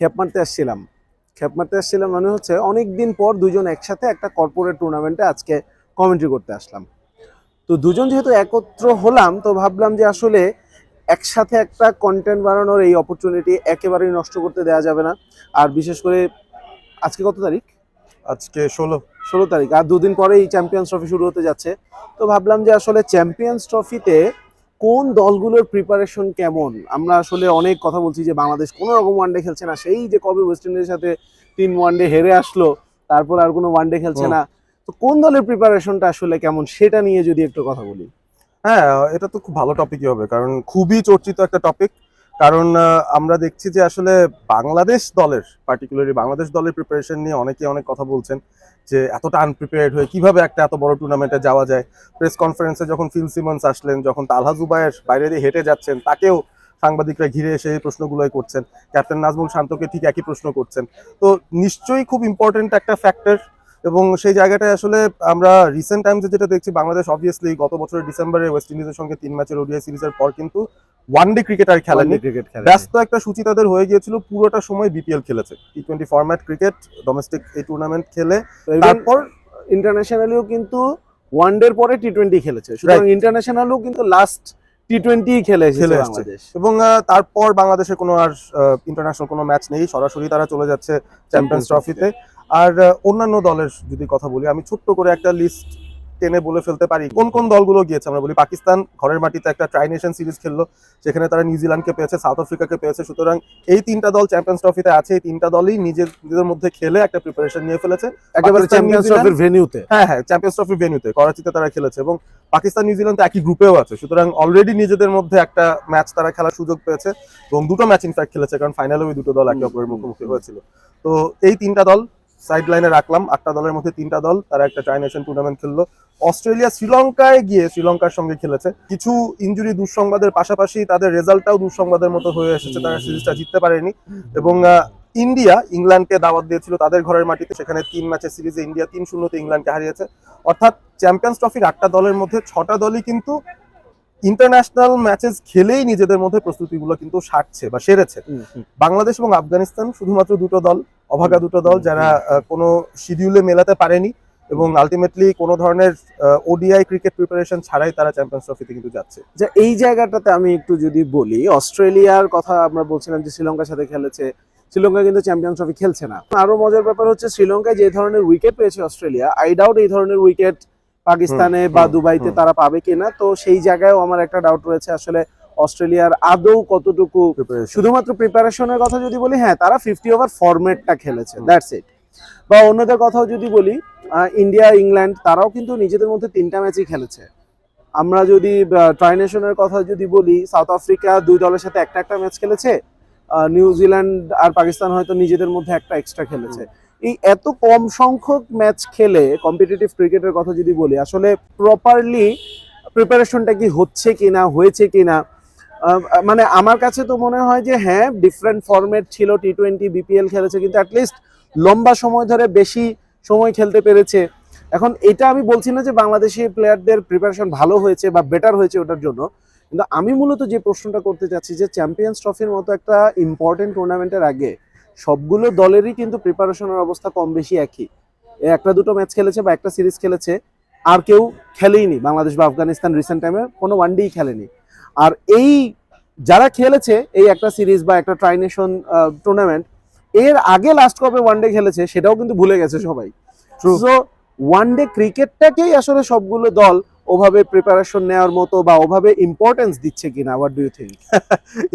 খেপ মারতে আসছিলাম। খেপ মারতে আসছিলাম মানে হচ্ছে অনেক দিন পর দুজন একসাথে একটা কর্পোরেট টুর্নামেন্টে আজকে কমেন্ট্রি করতে আসলাম। তো দুজন যেহেতু একত্র হলাম তো ভাবলাম যে আসলে একসাথে একটা কন্টেন্ট বানানোর এই অপরচুনিটি একেবারেই নষ্ট করতে দেওয়া যাবে না। আর বিশেষ করে আজকে কত তারিখ? আজকে ষোলো। ষোলো তারিখ। আর দুদিন পরেই চ্যাম্পিয়ন্স ট্রফি শুরু হতে যাচ্ছে। তো ভাবলাম যে আসলে চ্যাম্পিয়ন্স ট্রফিতে কোন দলগুলোর প্রিপারেশন কেমন? আমরা আসলে অনেক কথা বলছি যে বাংলাদেশ কোনো রকম ওয়ানডে খেলছে না। সেই যে কবে ওয়েস্ট ইন্ডিজের সাথে তিন ওয়ানডে হেরে আসলো তারপর আর কোনো ওয়ানডে খেলছে না। তো কোন দলের প্রিপারেশনটা আসলে কেমন সেটা নিয়ে যদি একটু কথা বলি। হ্যাঁ এটা তো খুব ভালো টপিকই হবে কারণ খুবই চর্চিত একটা টপিক কারণ আমরা দেখছি যে আসলে বাংলাদেশ দলের পার্টিকুলারলি বাংলাদেশ দলের প্রিপারেশন নিয়ে অনেকে অনেক কথা বলছেন যে এতটা আনপ্রিপেয়ার্ড হয়ে কীভাবে একটা এত বড় টুর্নামেন্টে যাওয়া যায়। প্রেস কনফারেন্সে যখন ফিল সিমন্স আসলেন, যখন তালহা জুবায়ের বাইরে দিয়ে হেঁটে যাচ্ছেন, তাকেও সাংবাদিকরা ঘিরে এসে এই প্রশ্নগুলোই করছেন। ক্যাপ্টেন নাজমুল শান্তকে ঠিক একই প্রশ্ন করছেন। তো নিশ্চয়ই খুব ইম্পর্টেন্ট একটা ফ্যাক্টর এবং সেই জায়গাটায় আসলে আমরা রিসেন্ট টাইমসে যেটা দেখছি, বাংলাদেশ অবভিয়াসলি গত বছরের ডিসেম্বরে ওয়েস্ট ইন্ডিজের সঙ্গে তিন ম্যাচের ওডিআই সিরিজের পর কিন্তু ওয়ানডে ক্রিকেট আর খেলেনি ক্রিকেট খেলা ব্যস্ত একটা সূচি তাদের হয়ে গিয়েছিল পুরোটা সময় বিপিএল খেলেছে। T twenty format cricket domestic এই টুর্নামেন্ট খেলে। তারপর ইন্টারন্যাশনালিও কিন্তু ওয়ানডের পরে টি টোয়েন্টি খেলেছে। সুতরাং ইন্টারন্যাশনালও কিন্তু লাস্ট টি টোয়েন্টি খেলে খেলে বাংলাদেশ। এবং তারপর বাংলাদেশের কোনো আর ইন্টারন্যাশনাল কোনো ম্যাচ নেই। সরাসরি তারা চলে যাচ্ছে চ্যাম্পিয়ন্স ট্রফিতে আর অন্যান্য দলের যদি কথা বলি আমি ছোট্ট করে একটা লিস্ট টেনে বলে ফেলতে পারি। কোন কোন দলগুলো গিয়েছে আমরা বলি? পাকিস্তান ঘরের মাটিতে একটা ট্রাই নেশন সিরিজ খেললো সেখানে তারা নিউজিল্যান্ডকে পেয়েছে সাউথ আফ্রিকাকে পেয়েছে। সুতরাং এই তিনটা দল চ্যাম্পিয়ন্স ট্রফিতে আছে। এই তিনটা দলই নিজের নিজেদের মধ্যে খেলে একটা প্রিপারেশন নিয়ে ফেলেছে। একেবারে চ্যাম্পিয়ন্স ট্রফির ভেনিউতে হ্যাঁ হ্যাঁ চ্যাম্পিয়ন্স ট্রফি ভেন্যুতে করাচিতে তারা খেলেছে এবং পাকিস্তান নিউজিল্যান্ড তো একই গ্রুপেও আছে। সুতরাং অলরেডি নিজেদের মধ্যে একটা ম্যাচ তারা খেলার সুযোগ পেয়েছে এবং দুটো ম্যাচ ইনফ্যাক্ট খেলেছে কারণ ফাইনালে ওই দুটো দল একে অপরের মুখোমুখি হয়েছিল। তো এই তিনটা দল সাইড লাইনে রাখলাম আটটা দলের মধ্যে তিনটা দল তারা একটা ট্রাই নেশন টুর্নামেন্ট খেললো। অস্ট্রেলিয়া শ্রীলঙ্কায় গিয়ে শ্রীলঙ্কার সঙ্গে খেলেছে। কিছু ইঞ্জুরি দুঃসংবাদের পাশাপাশি তাদের রেজাল্টটাও দুঃসংবাদের মতো হয়ে এসেছে তারা সিরিজটা জিততে পারেনি। এবং ইন্ডিয়া ইংল্যান্ডকে দাওয়াত দিয়েছিল তাদের ঘরের মাটিতে সেখানে তিন ম্যাচের সিরিজে ইন্ডিয়া তিন শূন্যতে ইংল্যান্ডকে হারিয়েছে। অর্থাৎ চ্যাম্পিয়ন্স ট্রফির আটটা দলের মধ্যে ছটা দলই কিন্তু ইন্টারন্যাশনাল ম্যাচেস খেলেই নিজেদের মধ্যে প্রস্তুতিগুলো কিন্তু সারছে বা সেরেছে। বাংলাদেশ এবং আফগানিস্তান শুধুমাত্র দুটো দল অভাগা দুটো দল যারা কোনো শিডিউলে মেলাতে পারেনি এবং আলটিমেটলি কোনো ধরনের ওডিআই ক্রিকেট প্রিপারেশন ছাড়াই তারা চ্যাম্পিয়ন্স ট্রফিতে কিন্তু যাচ্ছে। যে এই জায়গাটাতে আমি একটু যদি বলি অস্ট্রেলিয়ার কথা আমরা বলছিলাম যে শ্রীলঙ্কার সাথে খেলেছে শ্রীলঙ্কা কিন্তু চ্যাম্পিয়ন্স ট্রফি খেলছে না। আরও মজার ব্যাপার হচ্ছে শ্রীলঙ্কায় যে ধরনের উইকেট পেয়েছে অস্ট্রেলিয়া আই ডাউট এই ধরনের উইকেট পাকিস্তানে বা দুবাইতে তারা পাবে কিনা তো সেই জায়গায়ও আমার একটা ডাউট রয়েছে। আসলে অস্ট্রেলিয়ার আদৌ কতটুকু শুধুমাত্র প্রিপারেশনের কথা যদি বলি হ্যাঁ তারা ফিফটি ওভার ফরম্যাটটা খেলেছে দ্যাটস ইট বা অন্যদের কথাও যদি বলি ইন্ডিয়া ইংল্যান্ড তারাও কিন্তু নিজেদের মধ্যে তিনটা ম্যাচই খেলেছে। আমরা যদি ট্রাই নেশনের কথা যদি বলি সাউথ আফ্রিকা দুই দলের সাথে একটা একটা ম্যাচ খেলেছে নিউজিল্যান্ড আর পাকিস্তান হয়তো নিজেদের মধ্যে একটা এক্সট্রা খেলেছে। এই এত কম সংখ্যক ম্যাচ খেলে কম্পিটিটিভ ক্রিকেটের কথা যদি বলি আসলে প্রপারলি প্রিপারেশনটা কি হচ্ছে কিনা হয়েছে কিনা মানে আমার কাছে তো মনে হয় যে হ্যাঁ ডিফারেন্ট ফরম্যাট ছিল টি টোয়েন্টি বিপিএল খেলেছে, কিন্তু অ্যাটলিস্ট লম্বা সময় ধরে বেশি সময় খেলতে পেরেছে। এখন এটা আমি বলছি না যে বাংলাদেশি প্লেয়ারদের প্রিপারেশন ভালো হয়েছে বা বেটার হয়েছে ওটার জন্য, কিন্তু আমি মূলত যে প্রশ্নটা করতে চাচ্ছি যে চ্যাম্পিয়ন্স ট্রফির মতো একটা ইম্পর্টেন্ট টুর্নামেন্টের আগে সবগুলো দলেরই কিন্তু প্রিপারেশনের অবস্থা কম বেশি একই। একটা দুটো ম্যাচ খেলেছে বা একটা সিরিজ খেলেছে, আর কেউ খেলেইনি। বাংলাদেশ বা আফগানিস্তান রিসেন্ট টাইমে কোনো ওয়ান ওয়ানডেই খেলেনি। আর এই যারা খেলেছে এই একটা সিরিজ বা একটা ট্রাইনেশন টুর্নামেন্ট এর আগে লাস্ট কপে ওয়ানডে খেলেছে সেটাও কিন্তু ভুলে গেছে সবাই। ওয়ান সো ওয়ানডে ক্রিকেটটাকেই আসলে সবগুলো দল ওভাবে প্রিপারেশন নেওয়ার মতো বা ওভাবে ইম্পর্টেন্স দিচ্ছে কিনা? What do you think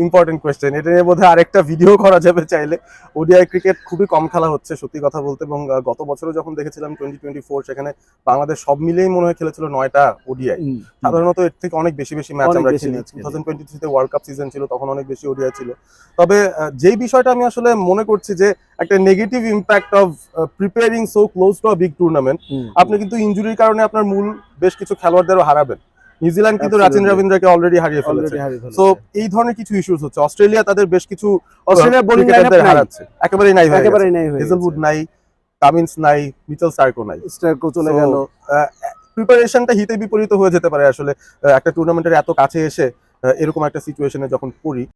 important question এটা নিয়ে বোধহয় আরেকটা ভিডিও করা যাবে চাইলে। ওডিআই ক্রিকেট খুবই কম খেলা হচ্ছে সত্যি কথা বলতে। এবং গত বছরও যখন দেখেছিলাম টোয়েন্টি টোয়েন্টি ফোর সেখানে বাংলাদেশ সব মিলেই মনে হয় খেলেছিল নয়টা ওডিআই সাধারণত এর থেকে অনেক বেশি বেশি ম্যাচ আমরা খেলি। টু থাউজেন্ড টোয়েন্টি থ্রিতে ওয়ার্ল্ড কাপ সিজন ছিল তখন অনেক বেশি ওডিআই ছিল। তবে যেই বিষয়টা আমি আসলে মনে করছি যে একটা negative impact of preparing so close to a big tournament আপনি কিন্তু ইনজুরির কারণে আপনার মূল বেশ কিছু খেলোয়াড়দেরও হারাবেন। নিউজিল্যান্ড কিন্তু রাচিন রবীন্দ্রকে অলরেডি হারিয়ে ফেলেছে। সো এই ধরনের কিছু ইস্যুস হচ্ছে। অস্ট্রেলিয়া তাদের বেশ কিছু অস্ট্রেলিয়া বোলিং লাইনআপ হারাচ্ছে। একেবারে নাই হয়ে একেবারে নাই হয়ে হেজেলউড নাই কামিন্স নাই মিচেল স্টার্কও নাই। স্ট্রাইকও চলে গেল। প্রিপারেশনটা হিতে বিপরীত হয়ে যেতে পারে আসলে একটা টুর্নামেন্টের এত কাছে এসে এরকম একটা সিচুয়েশনে যখন পড়ি।